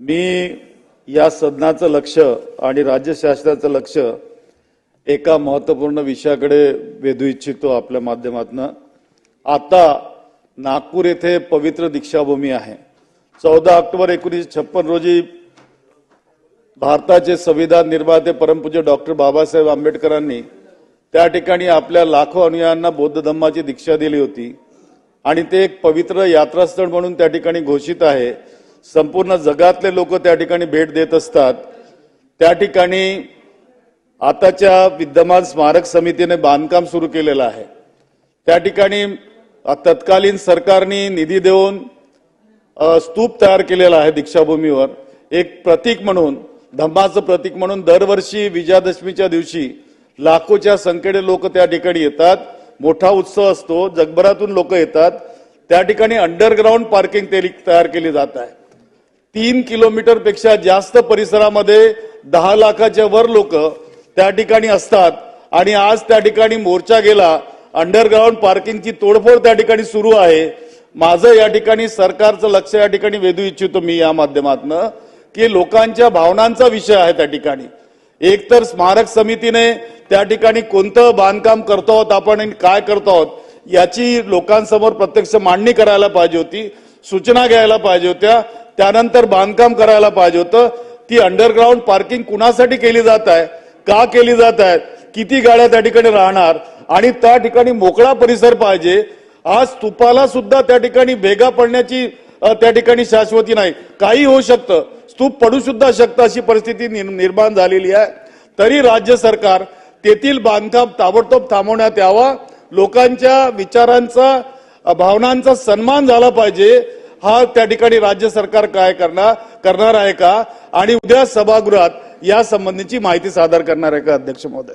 मी या सदनाचं लक्ष आणि राज्य शासनाचं लक्ष एका महत्त्वपूर्ण विषयाकडे वेधू इच्छितो आपल्या माध्यमातून. आता नागपूर येथे पवित्र दीक्षाभूमी आहे. चौदा ऑक्टोबर एकोणीसशे छप्पन रोजी भारताचे संविधान निर्माते परमपूज्य डॉक्टर बाबासाहेब आंबेडकरांनी त्या ठिकाणी आपल्या लाखो अनुयायांना बौद्ध धम्माची दीक्षा दिली होती. आणि ते एक पवित्र यात्रास्थळ म्हणून त्या ठिकाणी घोषित आहे. संपूर्ण जगातले लोक त्या ठिकाणी भेट देत असतात. त्या ठिकाणी आताच्या विद्यमान स्मारक समितीने बांधकाम सुरू केलेलं आहे. त्या ठिकाणी तत्कालीन सरकारने निधी देऊन स्तूप तयार केलेला आहे दीक्षाभूमीवर. एक प्रतीक म्हणून धम्माचं प्रतीक म्हणून दरवर्षी विजयादशमीच्या दिवशी लाखोच्या संख्येने लोक त्या ठिकाणी येतात. मोठा उत्सव असतो जगभरातून लोक येतात. त्या ठिकाणी अंडरग्राऊंड पार्किंग तयार केली जात आहे. तीन किलोमीटरपेक्षा जास्त परिसरामध्ये दहा लाखाच्या वर लोक त्या ठिकाणी असतात. आणि आज त्या ठिकाणी मोर्चा गेला. अंडरग्राऊंड पार्किंगची तोडफोड त्या ठिकाणी सुरू आहे. माझं या ठिकाणी सरकारचं लक्ष या ठिकाणी वेधू इच्छितो मी या माध्यमातनं की लोकांच्या भावनांचा विषय आहे त्या ठिकाणी. एकतर स्मारक समितीने त्या ठिकाणी कोणतं बांधकाम करतो आहोत आपण आणि काय करतो आहोत याची लोकांसमोर प्रत्यक्ष मांडणी करायला पाहिजे होती सूचना घ्यायला पाहिजे होत्या. त्यानंतर बांधकाम करायला पाहिजे होतं. ती अंडरग्राऊंड पार्किंग कुणासाठी केली जात आहे? का केली जात आहे? किती गाड्या त्या ठिकाणी राहणार? आणि त्या ठिकाणी मोकळा परिसर पाहिजे. आज स्तूपाला सुद्धा त्या ठिकाणी भेगा पडण्याची त्या ठिकाणी शाश्वती नाही. काही होऊ शकतं. स्तूप पडू सुद्धा शकतं अशी परिस्थिती निर्माण झालेली आहे. तरी राज्य सरकार तेथील बांधकाम ताबडतोब थांबवण्यात यावा. लोकांच्या विचारांचा भावनांचा सन्मान झाला पाहिजे. हा त्या ठिकाणी राज्य सरकार काय करणार करणार आहे का? आणि उद्या सभागृहात या संबंधीची माहिती सादर करणार आहे का अध्यक्ष महोदय?